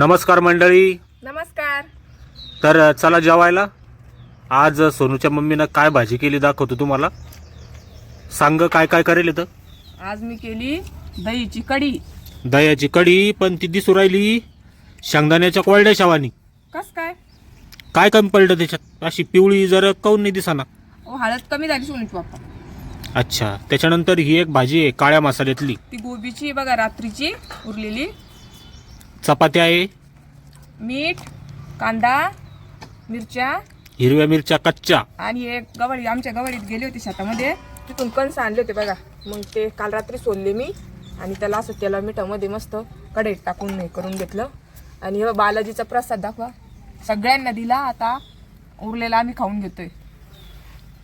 नमस्कार मंडळी. नमस्कार. तर चला जेवायला. आज सोनूच्या मम्मीनं काय भाजी केली दाखवतो तुम्हाला. सांग काय काय करेल इथं? आज मी केली दहीची कढी. दह्याची कढी पण ती दिसू राहिली शेंगदाण्याच्या कोरड्या शावानी. कस काय? काय कमी पडलं त्याच्यात? अशी पिवळी जर काऊन नाही दिसाना? ओ हळद कमी झाली सोनीची बाप्पा अच्छा त्याच्यानंतर ही एक भाजी आहे काळ्या मसाल्यातली. ती गोबीची बघा रात्रीची उरलेली. चपात्या आहे. मीठ कांदा मिरच्या. हिरव्या मिरच्या कच्च्या. आणि एक गवळी आमच्या गवळीत गेले होते शेतामध्ये. तिथून कणस आणले होते बघा. मग ते काल रात्री सोलले मी. आणि त्याला असं त्याला मिठामध्ये मस्त कढईत टाकून हे करून घेतलं. आणि हे बालाजीचा प्रसाद दाखवा. सगळ्यांना दिला. आता उरलेला आम्ही खाऊन घेतोय.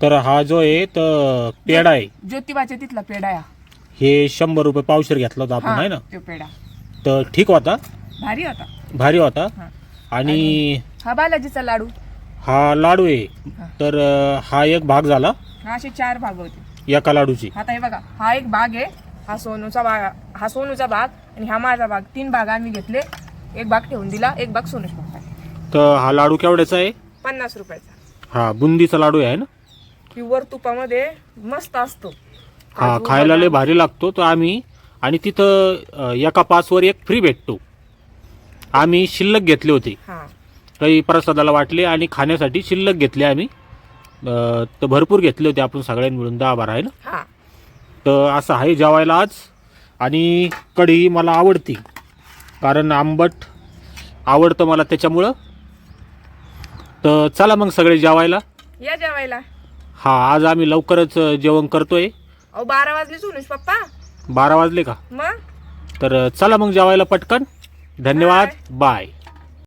तर हा जो आहे तर पेढा आहे. ज्योतिबाच्या तिथला पेढा आहे. हा. हे शंभर रुपये पावशेर घेतला होता आपण आहे ना? तो पेढा. तर ठीक होता. भारी होता. भारी होता. हा. आणि हा बालाजीचा लाडू. हा लाडू आहे. तर अं, हा एक भाग झाला. हा असे चार भाग होते. एका लाडूची. आता हे बघा. हा एक भाग आहे. हा सोनूचा भाग हा सोनूचा भाग आणि हा माझा भाग. तीन भाग आम्ही घेतले. एक भाग ठेवून दिला. एक भाग सोनूच भाग तर हा लाडू केवढ्याचा आहे? पन्नास रुपयाचा. हा बुंदीचा लाडू आहे ना? प्युअर तुपामध्ये मस्त असतो. हा काजू, खायला लय बदाम. भारी लागतो तर आम्ही. आणि तिथं अं, एका पाचवर एक फ्री भेटतो. आम्ही शिल्लक घेतले होते. हा. काही प्रसादाला वाटले आणि खाण्यासाठी शिल्लक घेतले आम्ही. अं, तर भरपूर घेतले होते आपण सगळ्यांनी मिळून दहा बारा आहे ना? हा. तर असं आहे जेवायला आज. आणि कढी मला आवडती. कारण आंबट आवडतं मला त्याच्यामुळं. तर चला मग सगळे जेवायला. या जेवायला. हा आज आम्ही लवकरच अ, जेवण करतोय. अहो बारा वाजले सोनूश पप्पा. बारा वाजले का? मग? तर अ, चला मग जेवायला पटकन. धन्यवाद. बाय